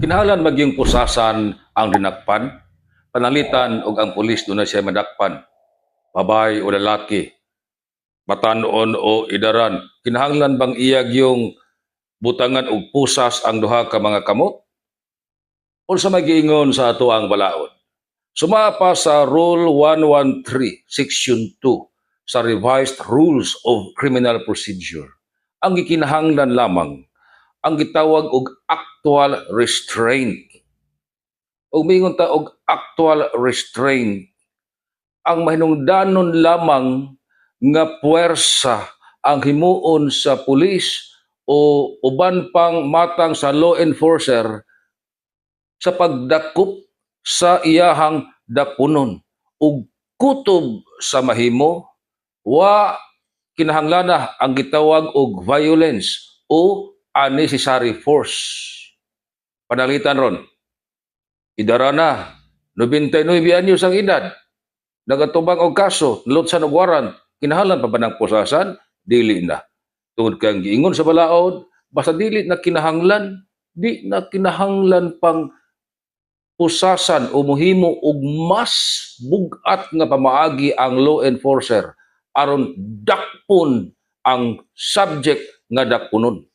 Kinahanglan magyong pusasan ang dinakpan, panalitan og ang pulis doon na siya madakpan. Babay o lalaki, batanon o idaran. Kinahanglan bang iyag yung butangan og pusas ang duha ka mga kamot? Unsa magiingon sa ato ang balaod? Sumapa sa Rule 113, Section 2 sa Revised Rules of Criminal Procedure. Ang gikinahanglan lamang ang gitawag og actual restraint. O mingon ta og actual restraint ang mahinungdanon lamang nga puwersa ang himuon sa pulis o uban pang matang sa law enforcer sa pagdakop sa iyahang dakunon ug kutob sa mahimo wa kinahanglana ang gitawag og violence o unnecessary force. Panalitan ron, idara na, 99 anyos ang edad, nagatubang og kaso, nalutsan og warrant, kinahanglan pa ba ng pusasan? Dili na. Tungod kang giingon sa balaod, basta dili na kinahanglan, di na kinahanglan pang pusasan o muhimo og mas bugat nga pamaagi ang law enforcer aron dakpon ang subject nga dakpunon.